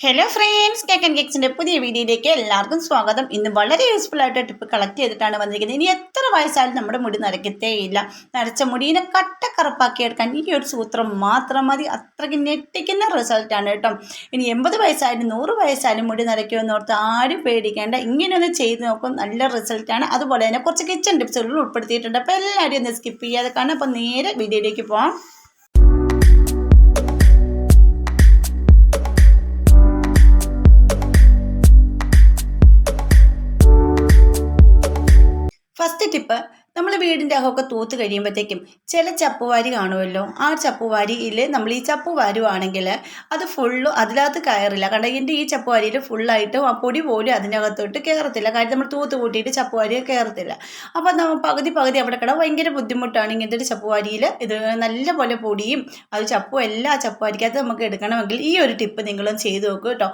Hello friends cake and കേക്സിന്റെ പുതിയ വീഡിയോയിലേക്ക് എല്ലാവർക്കും സ്വാഗതം. ഇന്ന് വളരെ യൂസ്ഫുൾ ആയിട്ട് ടിപ്പ് കളക്ട് ചെയ്തിട്ടാണ് വന്നിരിക്കുന്നത്. ഇനി എത്ര വയസ്സായാലും നമ്മുടെ മുടി നരയ്ക്കത്തേ ഇല്ല. നരച്ച മുടീനെ കട്ടക്കറുപ്പാക്കി എടുക്കാൻ ഈ ഒരു സൂത്രം മാത്രം മതി. അത്രയ്ക്ക് ഞെട്ടിക്കുന്ന റിസൾട്ടാണ് കേട്ടോ. ഇനി എൺപത് വയസ്സായാലും നൂറ് വയസ്സായാലും മുടി നരയ്ക്കുമെന്ന് ഓർത്ത് ആരും പേടിക്കേണ്ട. ഇങ്ങനെയൊന്ന് ചെയ്ത് നോക്കും. നല്ല റിസൾട്ടാണ് അതുപോലെ തന്നെ കുറച്ച് കിച്ചൺ ടിപ്സുകൾ ഉൾപ്പെടുത്തിയിട്ടുണ്ട്. അപ്പോൾ എല്ലാവരും ഒന്ന് സ്കിപ്പ് ചെയ്യാതെ കാണാം. അപ്പോൾ നേരെ വീഡിയോയിലേക്ക് പോകാം ഫസ്റ്റ് ടിപ്പ് നമ്മൾ വീടിന്റെ അകമൊക്കെ തൂത്ത് കഴിയുമ്പോഴത്തേക്കും ചില ചപ്പുവാരി കാണുമല്ലോ? ആ ചപ്പുവാരിയിൽ നമ്മൾ ഈ ചപ്പു വാരുവാണെങ്കിൽ അത് ഫുള്ളും അതിനകത്ത് കയറില്ല. കാരണം എന്റെ ഈ ചപ്പുവാരിയിൽ ഫുള്ളായിട്ട് ആ പൊടി പോലും അതിന്റെ അകത്തോട്ട് കയറത്തില്ല കാര്യം നമ്മൾ തൂത്ത് കൂട്ടിയിട്ട് ചപ്പുവാരി കയറത്തില്ല അപ്പോൾ നമ്മൾ പകുതി പകുതി അവിടെ കിടാൻ ഭയങ്കര ബുദ്ധിമുട്ടാണ് ഇങ്ങനത്തെ ഒരു ചപ്പുവാരിയിൽ ഇത് നല്ല പോലെ പൊടിയും അത് ചപ്പും എല്ലാ ചപ്പുവാരിക്കകത്ത് നമുക്ക് എടുക്കണമെങ്കിൽ ഈ ഒരു ടിപ്പ് നിങ്ങളും ചെയ്തു നോക്കൂ കേട്ടോ.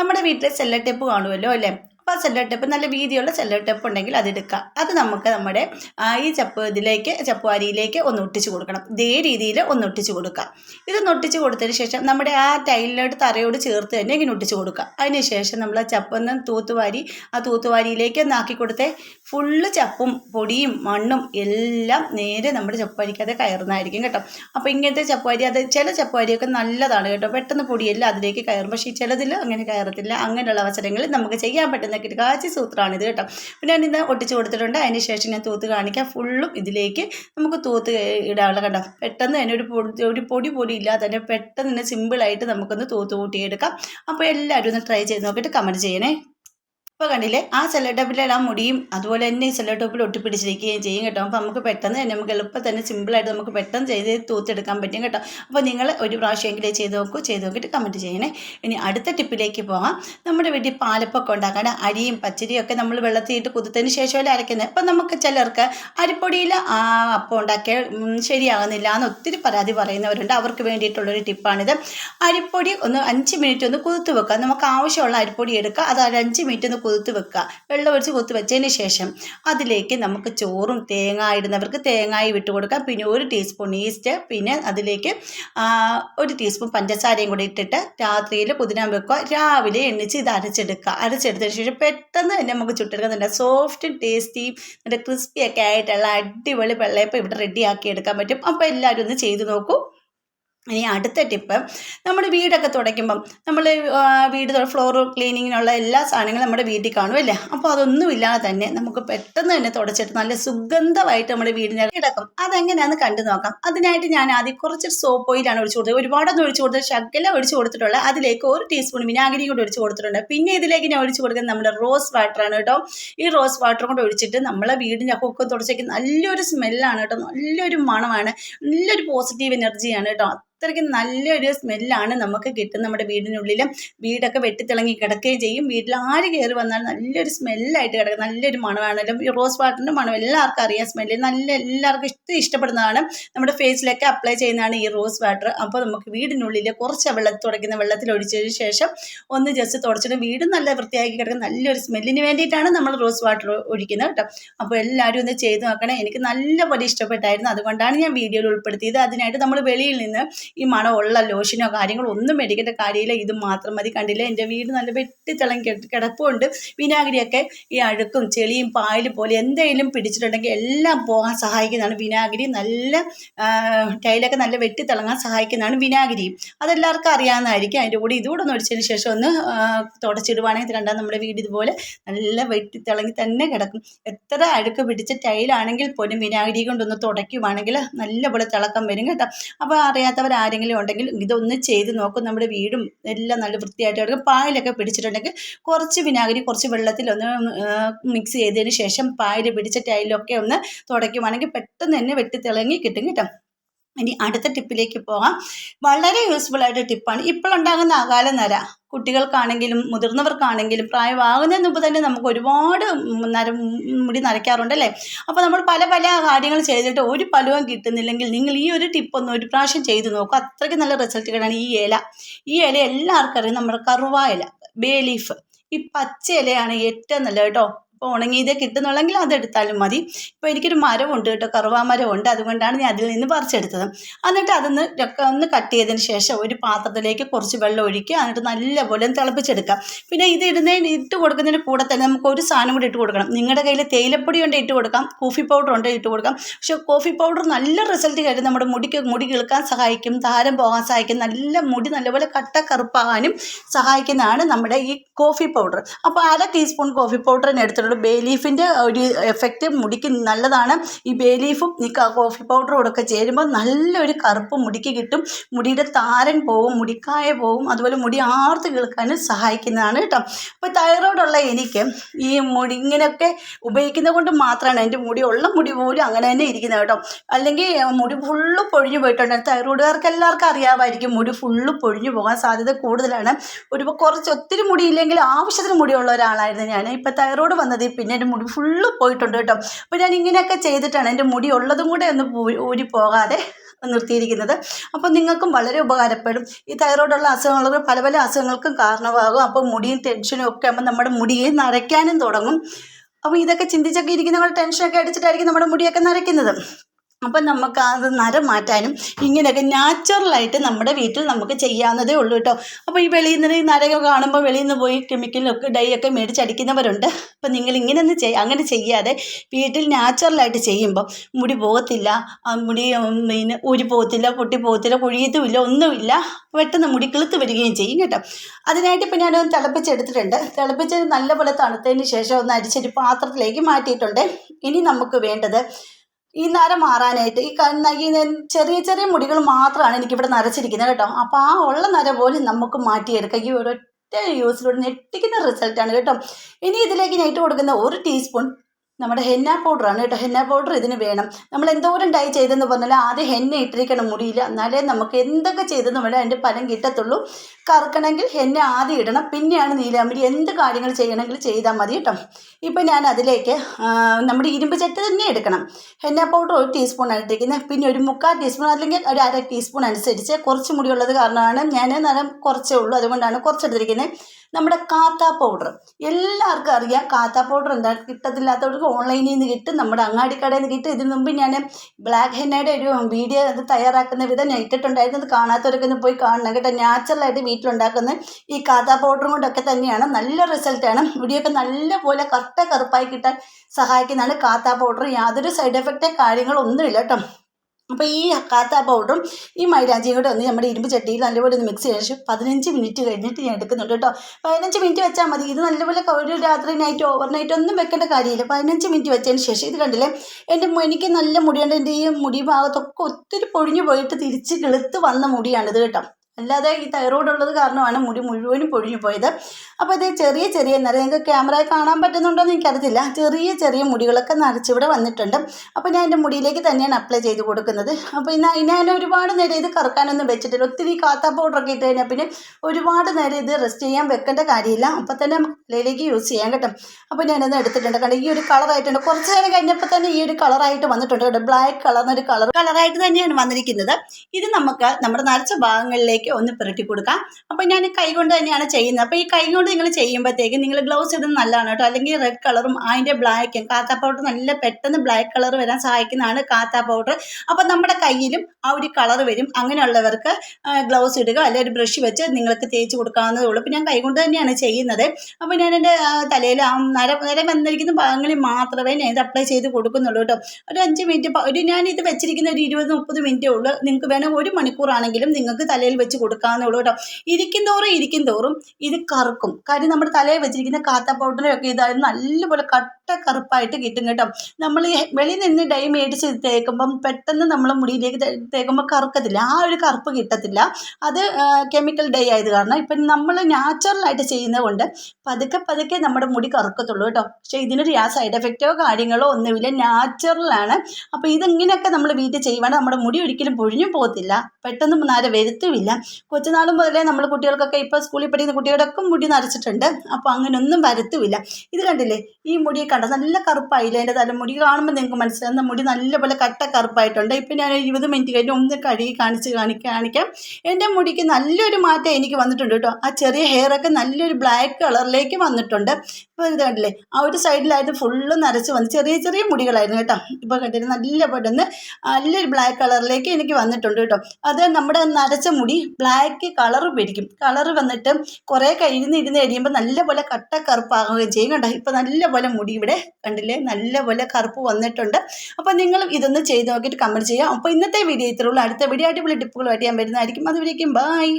നമ്മുടെ വീട്ടിലെ സെല്ല ടിപ്പ് കാണുമല്ലോ അല്ലേ? അപ്പോൾ സെല്ലോ ടെപ്പ് നല്ല വീതിയുള്ള സെല്ലോ ടെപ്പ് ഉണ്ടെങ്കിൽ അതെടുക്കുക അത് നമുക്ക് നമ്മുടെ ആ, ഈ ചപ്പ് ഇതിലേക്ക് ചപ്പുവാരിയിലേക്ക് ഒന്ന് ഒട്ടിച്ച് കൊടുക്കണം. ഇതേ രീതിയിൽ ഒന്ന് ഒട്ടിച്ച് കൊടുക്കുക ഇതൊന്ന് ഒട്ടിച്ച് കൊടുത്തതിന് ശേഷം നമ്മുടെ ആ ടൈലിലോട്ട് തറയോട് ചേർത്ത് തന്നെ ഇങ്ങനെ ഒട്ടിച്ച് കൊടുക്കുക അതിന് ശേഷം നമ്മൾ ആ ചപ്പൊന്ന് തൂത്തുവാരി ആ തൂത്തുവാരിയിലേക്ക് ഒന്ന് ആക്കി കൊടുത്തേ ഫുള്ള് ചപ്പും പൊടിയും മണ്ണും എല്ലാം നേരെ നമ്മുടെ ചപ്പുവാരിക്കകത്ത് കയറുന്നതായിരിക്കും കേട്ടോ. അപ്പോൾ ഇങ്ങനത്തെ ചപ്പുവാരി അത് ചില ചപ്പുവാരിയൊക്കെ നല്ലതാണ് കേട്ടോ. പെട്ടെന്ന് പൊടിയെല്ലാം അതിലേക്ക് കയറും. പക്ഷേ ചിലതിൽ അങ്ങനെ കയറത്തില്ല. അങ്ങനെയുള്ള അവസരങ്ങളിൽ നമുക്ക് ചെയ്യാൻ പറ്റുന്ന കിടക്കാച്ചി ഇത് കേട്ടോ. പിന്നെ ഇന്ന് ഒട്ടിച്ച് കൊടുത്തിട്ടുണ്ട്. അതിന് ശേഷം ഞാൻ തൂത്ത് കാണിക്കാം. ഫുള്ളും ഇതിലേക്ക് നമുക്ക് തൂത്ത് ഇടാനുള്ള കണ്ടോ? പെട്ടെന്ന് തന്നെ ഒരു പൊടി ഒരു പൊടി പൊടി ഇല്ലാതെ തന്നെ പെട്ടെന്ന് തന്നെ സിമ്പിളായിട്ട് നമുക്കൊന്ന് തൂത്ത് കൂട്ടിയെടുക്കാം. അപ്പോൾ എല്ലാവരും ഒന്ന് ട്രൈ ചെയ്ത് നോക്കിയിട്ട് കമന്റ് ചെയ്യണേ. ഇപ്പോൾ കണ്ടില്ലേ? ആ സെല്ലോ മുടിയും അതുപോലെ തന്നെ ഈ സെല്ലോ ടോപ്പിൽ ഒട്ടിപ്പിടിച്ചിരിക്കുകയും ചെയ്യും കേട്ടോ. അപ്പോൾ നമുക്ക് പെട്ടെന്ന് തന്നെ നമുക്ക് എളുപ്പം തന്നെ സിമ്പിളായിട്ട് നമുക്ക് പെട്ടെന്ന് ചെയ്ത് തൂത്തെടുക്കാൻ പറ്റും കേട്ടോ. അപ്പോൾ നിങ്ങൾ ഒരു പ്രാവശ്യമെങ്കിലും ചെയ്ത് നോക്കൂ. ചെയ്ത് നോക്കിയിട്ട് കമന്റ് ചെയ്യണേ. ഇനി അടുത്ത ടിപ്പിലേക്ക് പോകാം നമ്മുടെ വീട്ടിൽ പാലപ്പൊക്കെ ഉണ്ടാക്കാൻ അരിയും പച്ചരിയും ഒക്കെ നമ്മൾ വെള്ളത്തിയിട്ട് കുതിർത്തതിന് ശേഷമല്ലേ അരയ്ക്കുന്നത് അപ്പോൾ നമുക്ക് ചിലർക്ക് അരിപ്പൊടിയിൽ അപ്പം ഉണ്ടാക്കിയാൽ ശരിയാകുന്നില്ല എന്ന് ഒത്തിരി പരാതി പറയുന്നവരുണ്ട്. അവർക്ക് വേണ്ടിയിട്ടുള്ളൊരു ടിപ്പാണിത് അരിപ്പൊടി ഒന്ന് അഞ്ച് മിനിറ്റ് ഒന്ന് കുതിർത്ത് വെക്കുക. നമുക്ക് ആവശ്യമുള്ള അരിപ്പൊടി എടുക്കുക. അത് അഞ്ച് മിനിറ്റ് ഒന്ന് കുതിർത്ത് വെക്കുക. വെള്ളം ഒഴിച്ച് കൊത്തു വെച്ചതിന് ശേഷം അതിലേക്ക് നമുക്ക് ചോറും തേങ്ങ ഇടുന്നവർക്ക് തേങ്ങായി വിട്ട് കൊടുക്കാം. പിന്നെ ഒരു ടീസ്പൂൺ ഈസ്റ്റ് പിന്നെ അതിലേക്ക് ഒരു ടീസ്പൂൺ പഞ്ചസാരയും കൂടി ഇട്ടിട്ട് രാത്രിയിൽ പുതിനാൻ വെക്കുക. രാവിലെ എണ്ണിച്ച് ഇത് അരച്ചെടുക്കുക. അരച്ചെടുത്തതിന് ശേഷം പെട്ടെന്ന് തന്നെ നമുക്ക് ചുട്ടെടുക്കാൻ നല്ല സോഫ്റ്റും ടേസ്റ്റിയും നല്ല ക്രിസ്പി ഒക്കെ ആയിട്ടുള്ള അടിപൊളി വെള്ളയപ്പം ഇവിടെ റെഡിയാക്കി എടുക്കാൻ പറ്റും. അപ്പോൾ എല്ലാവരും ഒന്ന് ചെയ്ത് നോക്കൂ. ഇനി അടുത്ത ടിപ്പ് നമ്മുടെ വീടൊക്കെ തുടയ്ക്കുമ്പം നമ്മൾ വീട് ഫ്ലോർ ക്ലീനിങ്ങിനുള്ള എല്ലാ സാധനങ്ങളും നമ്മുടെ വീട്ടിൽ കാണുമല്ലേ അപ്പോൾ അതൊന്നുമില്ലാതെ തന്നെ നമുക്ക് പെട്ടെന്ന് തന്നെ തുടച്ചിട്ട് നല്ല സുഗന്ധമായിട്ട് നമ്മുടെ വീടിനെ കിടക്കും. അതെങ്ങനെയാണെന്ന് കണ്ടു നോക്കാം. അതിനായിട്ട് ഞാൻ ആദ്യം കുറച്ച് സോപ്പ് ഓയിലാണ് ഒഴിച്ചു കൊടുത്തത്. ഒരുപാടൊന്നും ഒഴിച്ചു കൊടുത്തത് ശകലം ഒഴിച്ചു കൊടുത്തിട്ടുള്ള അതിലേക്ക് ഒരു ടീസ്പൂൺ വിനാഗിരി കൂടി ഒഴിച്ചു കൊടുത്തിട്ടുണ്ട്. പിന്നെ ഇതിലേക്ക് ഞാൻ ഒഴിച്ചു കൊടുക്കുന്നത് നമ്മുടെ റോസ് വാട്ടറാണ് കേട്ടോ. ഈ റോസ് വാട്ടർ കൊണ്ട് ഒഴിച്ചിട്ട് നമ്മളെ വീടിന്റെ ഒക്കെ തുടച്ചേക്ക് നല്ലൊരു സ്മെല്ലാണ് കേട്ടോ. നല്ലൊരു മണമാണ്. നല്ലൊരു പോസിറ്റീവ് എനർജിയാണ് കേട്ടോ. അത്രയ്ക്ക് നല്ലൊരു സ്മെല്ലാണ് നമുക്ക് കിട്ടുന്നത് നമ്മുടെ വീടിനുള്ളിൽ വീടൊക്കെ വെട്ടിത്തിളങ്ങി കിടക്കുകയും ചെയ്യും. വീട്ടിൽ ആര് കയറി വന്നാൽ നല്ലൊരു സ്മെല്ലായിട്ട് കിടക്കും. നല്ലൊരു മണമാണല്ലോ ഈ റോസ് വാട്ടറിന്റെ മണം എല്ലാവർക്കും അറിയാം. സ്മെല്ല് നല്ല എല്ലാവർക്കും ഇഷ്ടം ഇഷ്ടപ്പെടുന്നതാണ്. നമ്മുടെ ഫേസിലൊക്കെ അപ്ലൈ ചെയ്യുന്നതാണ് ഈ റോസ് വാട്ടർ. അപ്പോൾ നമുക്ക് വീടിനുള്ളിൽ കുറച്ച് വെള്ളത്തിൽ തുടയ്ക്കുന്ന വെള്ളത്തിൽ ഒഴിച്ചതിന് ശേഷം ഒന്ന് ജസ്റ്റ് തുടച്ചിട്ട് വീട് നല്ല വൃത്തിയാക്കി കിടക്കും. നല്ലൊരു സ്മെല്ലിന് വേണ്ടിയിട്ടാണ് നമ്മൾ റോസ് വാട്ടർ ഒഴിക്കുന്നത് കേട്ടോ. അപ്പോൾ എല്ലാവരും ഒന്ന് ചെയ്ത് നോക്കണേ. എനിക്ക് നല്ലപോലെ ഇഷ്ടപ്പെട്ടായിരുന്നു. അതുകൊണ്ടാണ് ഞാൻ വീഡിയോയിൽ ഉൾപ്പെടുത്തിയത്. അതിനായിട്ട് നമ്മൾ വെളിയിൽ നിന്ന് ഈ മണമുള്ള ലോഷനോ കാര്യങ്ങളോ ഒന്നും മേടിക്കേണ്ട കാര്യമില്ല. ഇത് മാത്രം മതി. കണ്ടില്ല? എന്റെ വീട് നല്ല വെട്ടിത്തിളം കിട- കിടപ്പുണ്ട്. വിനാഗിരിയൊക്കെ ഈ അഴുക്കും ചെളിയും പായലും പോലെ എന്തെങ്കിലും പിടിച്ചിട്ടുണ്ടെങ്കിൽ എല്ലാം പോകാൻ സഹായിക്കുന്നതാണ് വിനാഗിരി. നല്ല ടൈലൊക്കെ നല്ല വെട്ടിത്തിളങ്ങാൻ സഹായിക്കുന്നതാണ് വിനാഗിരി. അതെല്ലാവർക്കും അറിയാവുന്നതായിരിക്കും. അതിന്റെ കൂടെ ഇതുകൂടെ ഒന്ന് ഒഴിച്ചതിന് ശേഷം ഒന്ന് തുടച്ചിടുവാണെങ്കിൽ കണ്ടാൽ നമ്മുടെ വീട് ഇതുപോലെ നല്ല വെട്ടിത്തിളങ്ങി തന്നെ കിടക്കും. എത്ര അഴുക്ക് പിടിച്ച ടൈലാണെങ്കിൽ പോലും വിനാഗിരി കൊണ്ടൊന്ന് തുടയ്ക്കുവാണെങ്കിൽ നല്ലപോലെ തിളക്കം വരും കേട്ടോ. അപ്പോൾ അറിയാത്തവർ ആരെങ്കിലും ഉണ്ടെങ്കിൽ ഇതൊന്ന് ചെയ്ത് നോക്കും. നമ്മുടെ വീടും എല്ലാം നല്ല വൃത്തിയായിട്ട് കിടക്കും. പായലൊക്കെ പിടിച്ചിട്ടുണ്ടെങ്കിൽ കുറച്ച് വിനാഗിരി കുറച്ച് വെള്ളത്തിൽ ഒന്ന് മിക്സ് ചെയ്തതിന് ശേഷം പായൽ പിടിച്ച ടൈലൊക്കെ ഒന്ന് തുടയ്ക്കുവാണെങ്കിൽ പെട്ടെന്ന് തന്നെ വെട്ടിത്തിളങ്ങി കിട്ടും കേട്ടോ. ഇനി അടുത്ത ടിപ്പിലേക്ക് പോകാം. വളരെ യൂസ്ഫുൾ ആയിട്ട് ടിപ്പാണ്. ഇപ്പോഴുണ്ടാകുന്ന അകാല നര. കുട്ടികൾക്കാണെങ്കിലും മുതിർന്നവർക്കാണെങ്കിലും പ്രായമാകുന്നതിന് മുമ്പ് തന്നെ നമുക്ക് ഒരുപാട് നര മുടി നരയ്ക്കാറുണ്ട് അല്ലേ? അപ്പോൾ നമ്മൾ പല പല കാര്യങ്ങൾ ചെയ്തിട്ട് ഒരു ഫലവും കിട്ടുന്നില്ലെങ്കിൽ നിങ്ങൾ ഈ ഒരു ടിപ്പ് ഒന്ന് ഒരു പ്രാവശ്യം ചെയ്ത് നോക്കുക അത്രയ്ക്ക് നല്ല റിസൾട്ട് കിട്ടാണ് ഈ ഇല. ഈ ഇല എല്ലാവർക്കും അറിയാം നമ്മുടെ കറുവ ഇല ബേ ലീഫ് ഈ പച്ച ഇലയാണ് ഏറ്റവും നല്ലത് കേട്ടോ. അപ്പോൾ ഉണങ്ങിയതേ കിട്ടുന്നുള്ളെങ്കിൽ അതെടുത്താലും മതി. ഇപ്പോൾ എനിക്കൊരു മരമുണ്ട് കേട്ടോ കറുവാ മരമുണ്ട്. അതുകൊണ്ടാണ് ഞാൻ അതിൽ നിന്ന് പറിച്ചെടുത്തത്. എന്നിട്ട് അതൊന്ന് ഒന്ന് കട്ട് ചെയ്തതിന് ശേഷം ഒരു പാത്രത്തിലേക്ക് കുറച്ച് വെള്ളം ഒഴിക്കുക. എന്നിട്ട് നല്ലപോലെ തിളപ്പിച്ചെടുക്കാം പിന്നെ ഇത് ഇടുന്നതിന് ഇട്ട് കൊടുക്കുന്നതിന് കൂടെ തന്നെ നമുക്ക് ഒരു സാധനം കൂടി ഇട്ട് കൊടുക്കണം. നിങ്ങളുടെ കയ്യിൽ തേയിലപ്പൊടി ഉണ്ട് ഇട്ട് കൊടുക്കാം. കോഫി പൗഡർ ഉണ്ട് ഇട്ട് കൊടുക്കാം. പക്ഷെ കോഫി പൗഡർ നല്ല റിസൾട്ട് കാര്യം നമ്മുടെ മുടിക്ക് മുടി കിളുക്കാൻ സഹായിക്കും താരം പോകാൻ സഹായിക്കും. നല്ല മുടി നല്ലപോലെ കട്ട കറുപ്പാകാനും സഹായിക്കുന്നതാണ് നമ്മുടെ ഈ കോഫി പൗഡർ. അപ്പോൾ അര ടീസ്പൂൺ കോഫി പൗഡറിന് എടുത്തിട്ടുള്ളൂ ബേ ലീഫിന്റെ ഒരു എഫക്റ്റ് മുടിക്ക് നല്ലതാണ്. ഈ ബേ ലീഫും ഈ കോഫി പൗഡറും ഒക്കെ ചേരുമ്പോൾ നല്ലൊരു കറുപ്പ് മുടിക്ക് കിട്ടും. മുടിയുടെ താരൻ പോവും മുടിക്കായ പോവും. അതുപോലെ മുടി ആർത്ത് കിളുക്കാനും സഹായിക്കുന്നതാണ് കേട്ടോ. അപ്പോൾ തൈറോയിഡുള്ള എനിക്ക് ഈ മുടി ഇങ്ങനെയൊക്കെ ഉപയോഗിക്കുന്നത് കൊണ്ട് മാത്രമാണ് എന്റെ മുടി ഉള്ള മുടി പോലും അങ്ങനെ തന്നെ ഇരിക്കുന്നത് കേട്ടോ. അല്ലെങ്കിൽ മുടി ഫുള്ള് പൊഴിഞ്ഞു പോയിട്ടുണ്ട്. തൈറോയിഡുകാർക്ക് എല്ലാവർക്കും അറിയാമായിരിക്കും മുടി ഫുള്ള് പൊഴിഞ്ഞു പോകാൻ സാധ്യത കൂടുതലാണ്. ഒരു കുറച്ച് ഒത്തിരി മുടിയില്ലെങ്കിൽ ആവശ്യത്തിന് മുടിയുള്ള ഒരാളായിരുന്നു ഞാൻ. ഇപ്പോൾ തൈറോയിഡ് തൈറോയ്ഡ് വന്നതിൽ പിന്നെ എന്റെ മുടി ഫുള്ള് പോയിട്ടുണ്ട് കേട്ടോ. അപ്പോൾ ഞാൻ ഇങ്ങനെയൊക്കെ ചെയ്തിട്ടാണ് എന്റെ മുടി ഉള്ളതും കൂടെ ഒന്ന് ഊരി പോകാതെ നിർത്തിയിരിക്കുന്നത്. അപ്പോൾ നിങ്ങൾക്കും വളരെ ഉപകാരപ്പെടും. ഈ തൈറോയ്ഡുള്ള അസുഖങ്ങൾ പല പല അസുഖങ്ങൾക്കും കാരണമാകും. അപ്പോൾ മുടിയും ടെൻഷനും ഒക്കെ ആകുമ്പോൾ നമ്മുടെ മുടിയെ നരയ്ക്കാനും തുടങ്ങും. അപ്പോൾ ഇതൊക്കെ ചിന്തിച്ചൊക്കെ ഇരിക്കുന്ന നമ്മൾ ടെൻഷനൊക്കെ അടിച്ചിട്ടായിരിക്കും നമ്മുടെ മുടിയൊക്കെ നരയ്ക്കുന്നത്. അപ്പം നമുക്ക് അത് നരം മാറ്റാനും ഇങ്ങനെയൊക്കെ നാച്ചുറലായിട്ട് നമ്മുടെ വീട്ടിൽ നമുക്ക് ചെയ്യാവുന്നതേ ഉള്ളൂ കേട്ടോ. അപ്പോൾ ഈ വെളിയിൽ നിന്ന് നരകം കാണുമ്പോൾ വെളിയിൽ നിന്ന് പോയി കെമിക്കലൊക്കെ ഡൈ ഒക്കെ മേടിച്ചടിക്കുന്നവരുണ്ട് അപ്പം നിങ്ങൾ ഇങ്ങനെയൊന്നും ചെയ്യ അങ്ങനെ ചെയ്യാതെ വീട്ടിൽ നാച്ചുറലായിട്ട് ചെയ്യുമ്പോൾ മുടി പോകത്തില്ല മുടി പിന്നെ ഊരി പോകത്തില്ല പൊട്ടി പോകത്തില്ല കൊഴിയത്തുമില്ല ഒന്നുമില്ല. പെട്ടെന്ന് മുടി കിളുത്ത് വരികയും ചെയ്യും കേട്ടോ. അതിനായിട്ട് ഇപ്പം ഞാനൊന്ന് തിളപ്പിച്ചെടുത്തിട്ടുണ്ട്. തിളപ്പിച്ചത് നല്ലപോലെ തണുത്തതിന് ശേഷം ഒന്ന് അരിച്ചൊരു പാത്രത്തിലേക്ക് മാറ്റിയിട്ടുണ്ട്. ഇനി നമുക്ക് വേണ്ടത് ഈ നര മാറാനായിട്ട് ഈ ചെറിയ ചെറിയ മുടികൾ മാത്രമാണ് എനിക്കിവിടെ നരച്ചിരിക്കുന്നത് കേട്ടോ. അപ്പോൾ ആ ഉള്ള നര പോലും നമുക്ക് മാറ്റിയെടുക്കാം. ഈ ഒരൊറ്റ യൂസിലൂടെ ഞെട്ടിക്കുന്ന റിസൾട്ടാണ് കേട്ടോ. ഇനി ഇതിലേക്ക് ഞാൻ ഇട്ട് കൊടുക്കുന്ന ഒരു ടീസ്പൂൺ നമ്മുടെ ഹെന്ന പൗഡറാണ് കേട്ടോ. ഹെന്ന പൗഡർ ഇതിന് വേണം. നമ്മൾ എന്തോരം ഡൈ ചെയ്തെന്ന് പറഞ്ഞാൽ ആദ്യം ഹെന്ന ഇട്ടിരിക്കണം മുടിയില്ല എന്നാലേ നമുക്ക് എന്തൊക്കെ ചെയ്തെന്ന് വേണം അതിന്റെ ഫലം കിട്ടത്തുള്ളൂ. കറുക്കണമെങ്കിൽ ഹെന്ന ആദ്യം ഇടണം. പിന്നെയാണ് നീലാമ്പരി എന്ത് കാര്യങ്ങൾ ചെയ്യണമെങ്കിൽ ചെയ്താൽ മതി കേട്ടോ. ഇപ്പം ഞാൻ അതിലേക്ക് നമ്മുടെ ഇരുമ്പ് ചെറ്റ് തന്നെ എടുക്കണം. ഹെന്ന പൗഡർ ഒരു ടീസ്പൂൺ ഇട്ടിരിക്കുന്നത്. പിന്നെ ഒരു മുക്കാൽ ടീസ്പൂൺ അല്ലെങ്കിൽ ഒരു അര ടീസ്പൂൺ അനുസരിച്ച് കുറച്ച് മുടിയുള്ളത് കാരണമാണ് ഞാൻ നേരം കുറച്ചേ ഉള്ളൂ. അതുകൊണ്ടാണ് കുറച്ചെടുത്തിരിക്കുന്നത് നമ്മുടെ കാത്ത പൗഡർ എല്ലാവർക്കും അറിയാം കാത്ത പൗഡർ എന്താ? കിട്ടത്തില്ലാത്തവർക്ക് ഓൺലൈനിൽ നിന്ന് കിട്ടും നമ്മുടെ അങ്ങാടി കടയിൽ നിന്ന് കിട്ടും. ഇതിനു മുമ്പ് ഞാൻ ബ്ലാക്ക് ഹെന്നയുടെ ഒരു വീഡിയോ അത് തയ്യാറാക്കുന്ന വിധം ഞാൻ ഇട്ടിട്ടുണ്ടായിരുന്നു. അത് കാണാത്തവരൊക്കെ ഒന്ന് പോയി കാണണം കേട്ടോ. നാച്ചുറലായിട്ട് വീട്ടിലുണ്ടാക്കുന്ന ഈ കാതാ പൗഡറും കൊണ്ടൊക്കെ തന്നെയാണ്. നല്ല റിസൾട്ടാണ് മുടിയൊക്കെ നല്ലപോലെ കറുത്ത കറുപ്പായി കിട്ടാൻ സഹായിക്കുന്നതാണ് കാത്താ പൗഡർ യാതൊരു സൈഡ് എഫക്റ്റ് കാര്യങ്ങളൊന്നുമില്ല കേട്ടോ. അപ്പോൾ ഈ കാത്ത പൗഡറും ഈ മൈലാഞ്ചിയും കൂടെ ഒന്ന് നമ്മുടെ ഇരുമ്പ് ചട്ടിയിൽ നല്ലപോലെ ഒന്ന് മിക്സ് ചെയ്ത ശേഷം പതിനഞ്ച് മിനിറ്റ് കഴിഞ്ഞിട്ട് ഞാൻ എടുക്കുന്നുണ്ട് കേട്ടോ. പതിനഞ്ച് മിനിറ്റ് വെച്ചാൽ മതി. ഇത് നല്ലപോലെ ഒരു രാത്രി നൈറ്റ് ഓവർ നൈറ്റ് ഒന്നും വെക്കേണ്ട കാര്യമില്ല. പതിനഞ്ച് മിനിറ്റ് വെച്ചതിന് ശേഷം ഇത് കണ്ടില്ലേ? എന്റെ എനിക്ക് നല്ല മുടിയുണ്ട്. എന്റെ ഈ മുടി ഭാഗത്തൊക്കെ ഒത്തിരി പൊഴിഞ്ഞു പോയിട്ട് തിരിച്ച് കിളുത്ത് വന്ന മുടിയാണിത് കേട്ടോ. അല്ലാതെ ഈ തൈറോയ്ഡ് ഉള്ളത് കാരണമാണ് മുടി മുഴുവനും പൊഴിഞ്ഞു പോയത്. അപ്പോൾ ഇത് ചെറിയ ചെറിയ നിറയെ നിങ്ങൾക്ക് ക്യാമറയിൽ കാണാൻ പറ്റുന്നുണ്ടോ എന്ന് എനിക്കറിയത്തില്ല. ചെറിയ ചെറിയ മുടികളൊക്കെ നരച്ചിവിടെ വന്നിട്ടുണ്ട്. അപ്പോൾ ഞാൻ എന്റെ മുടിയിലേക്ക് തന്നെയാണ് അപ്ലൈ ചെയ്ത് കൊടുക്കുന്നത്. അപ്പോൾ ഇന്ന് ഞാൻ ഒരുപാട് നേരം ഇത് കറക്കാനൊന്നും വെച്ചിട്ടില്ല. ഒത്തിരി കാത്ത പൗഡറൊക്കെ ഇട്ട് കഴിഞ്ഞാൽ പിന്നെ ഒരുപാട് നേരം ഇത് റെസ്റ്റ് ചെയ്യാൻ വെക്കേണ്ട കാര്യമില്ല. അപ്പോൾ തന്നെ ലേലേക്ക് യൂസ് ചെയ്യാൻ കേട്ടോ. അപ്പോൾ ഞാനത് എടുത്തിട്ടുണ്ട്. കാരണം ഈ ഒരു കളറായിട്ടുണ്ട് കുറച്ച് നേരം കഴിഞ്ഞപ്പോൾ തന്നെ ഈ ഒരു കളറായിട്ട് വന്നിട്ടുണ്ട്. കേട്ടോ ബ്ലാക്ക് കളർന്നൊരു കളർ കളറായിട്ട് തന്നെയാണ് വന്നിരിക്കുന്നത്. ഇത് നമുക്ക് നമ്മുടെ നരച്ച ഭാഗങ്ങളിലേക്ക് ഒന്ന് പുരട്ടി കൊടുക്കാം. അപ്പോൾ ഞാൻ കൈ കൊണ്ട് തന്നെയാണ് ചെയ്യുന്നത്. അപ്പോൾ ഈ കൈ കൊണ്ട് നിങ്ങൾ ചെയ്യുമ്പോഴത്തേക്ക് നിങ്ങൾ ഗ്ലൗസ് ഇടുന്നത് നല്ലതാണ് കേട്ടോ. അല്ലെങ്കിൽ റെഡ് കളറും അതിന്റെ ബ്ലാക്കും കാത്ത പൗഡർ നല്ല പെട്ടെന്ന് ബ്ലാക്ക് കളർ വരാൻ സഹായിക്കുന്നതാണ് കാത്ത പൗഡർ അപ്പോൾ നമ്മുടെ കയ്യിലും ആ ഒരു കളർ വരും. അങ്ങനെയുള്ളവർക്ക് ഗ്ലൗസ് ഇടുക അല്ലെങ്കിൽ ഒരു ബ്രഷ് വെച്ച് നിങ്ങൾക്ക് തേച്ച് കൊടുക്കാവുന്നതേ ഉള്ളൂ. അപ്പോൾ ഞാൻ കൈ കൊണ്ട് തന്നെയാണ് ചെയ്യുന്നത്. അപ്പോൾ ഞാൻ എന്റെ തലയിൽ ആ നര നര വന്നിരിക്കുന്ന ഭാഗങ്ങളിൽ മാത്രമേ ഞാൻ ഇത് അപ്ലൈ ചെയ്ത് കൊടുക്കുന്നുള്ളൂ കേട്ടോ. ഒരു അഞ്ച് മിനിറ്റ് ഒരു ഞാൻ ഇത് വെച്ചിരിക്കുന്ന ഒരു ഇരുപത് മുപ്പത് മിനിറ്റേ ഉള്ളൂ. നിങ്ങൾക്ക് വേണമെങ്കിൽ ഒരു മണിക്കൂറാണെങ്കിലും നിങ്ങൾക്ക് തലയിൽ വെച്ച് കൊടുക്കാവുന്നേ ഉള്ളൂ കേട്ടോ. ഇരിക്കും തോറും ഇരിക്കും തോറും ഇത് കറുക്കും. കാര്യം നമ്മുടെ തലയിൽ വെച്ചിരിക്കുന്ന കാത്ത പൗഡറൊക്കെ ഇതായാലും നല്ലപോലെ കട്ട കറുപ്പായിട്ട് കിട്ടും കേട്ടോ. നമ്മൾ വെളിയിൽ നിന്ന് ഡൈ മേടിച്ച് തേക്കുമ്പം പെട്ടെന്ന് നമ്മൾ മുടിയിലേക്ക് തേക്കുമ്പോൾ കറുക്കത്തില്ല. ആ ഒരു കറുപ്പ് കിട്ടത്തില്ല. അത് കെമിക്കൽ ഡൈ ആയത് കാരണം ഇപ്പം നമ്മൾ നാച്ചുറലായിട്ട് ചെയ്യുന്നത് കൊണ്ട് പതുക്കെ പതുക്കെ നമ്മുടെ മുടി കറുക്കത്തുള്ളൂ കേട്ടോ. പക്ഷേ ഇതിനൊരു ആ സൈഡ് എഫക്റ്റോ കാര്യങ്ങളോ ഒന്നുമില്ല. നാച്ചുറലാണ് അപ്പോൾ ഇതിങ്ങനെയൊക്കെ നമ്മൾ വീട്ടിൽ ചെയ്യുവാണെങ്കിൽ നമ്മുടെ മുടി ഒരിക്കലും പൊഴിഞ്ഞു പോകത്തില്ല. പെട്ടെന്ന് നാരെ വരുത്തുമില്ല കൊച്ചുനാളും മുതലേ നമ്മൾ കുട്ടികൾക്കൊക്കെ ഇപ്പോൾ സ്കൂളിൽ പഠിക്കുന്ന കുട്ടികളൊക്കെ മുടി നരച്ചിട്ടുണ്ട്. അപ്പോൾ അങ്ങനെയൊന്നും വരത്തുമില്ല ഇത് കണ്ടില്ലേ? ഈ മുടി കണ്ട നല്ല കറുപ്പായില്ലേ? എന്റെ തലമുടി കാണുമ്പോൾ നിങ്ങൾക്ക് മനസ്സിലാകുന്ന മുടി നല്ലപോലെ കട്ട കറുപ്പായിട്ടുണ്ട്. ഇപ്പം ഞാൻ ഇരുപത് മിനിറ്റ് കഴിഞ്ഞ് ഒന്ന് കഴുകി കാണിച്ച് കാണിക്കാം കാണിക്കാം. എന്റെ മുടിക്ക് നല്ലൊരു മാറ്റം എനിക്ക് വന്നിട്ടുണ്ട് കേട്ടോ. ആ ചെറിയ ഹെയറൊക്കെ നല്ലൊരു ബ്ലാക്ക് കളറിലേക്ക് വന്നിട്ടുണ്ട്. ഇപ്പോൾ ഇത് കണ്ടില്ലേ? ആ ഒരു സൈഡിലായിട്ട് ഫുള്ള് നരച്ച് വന്ന് ചെറിയ ചെറിയ മുടികളായിരുന്നു കേട്ടോ. ഇപ്പോൾ കണ്ടിട്ട് നല്ല പെട്ടെന്ന് നല്ലൊരു ബ്ലാക്ക് കളറിലേക്ക് എനിക്ക് വന്നിട്ടുണ്ട് കേട്ടോ. അത് നമ്മുടെ നരച്ച മുടി ബ്ലാക്ക് കളർ പിടിക്കും കളർ വന്നിട്ട് കുറേ കഴിഞ്ഞ് ഇരുന്ന് കഴിയുമ്പോൾ നല്ലപോലെ കട്ട കറുപ്പാകുകയും ചെയ്യും കണ്ടോ? ഇപ്പോൾ നല്ലപോലെ മുടി ഇവിടെ കണ്ടില്ലേ? നല്ലപോലെ കറുപ്പ് വന്നിട്ടുണ്ട്. അപ്പോൾ നിങ്ങൾ ഇതൊന്ന് ചെയ്ത് നോക്കിയിട്ട് കമന്റ് ചെയ്യാം അപ്പോൾ ഇന്നത്തെ വീഡിയോ ഇത്രയുള്ളൂ അടുത്ത വീഡിയോ അടിപൊളി ടിപ്പുകളുമായിട്ട് ഞാൻ വരുന്നതായിരിക്കും. അതുവരേക്കും ബായ്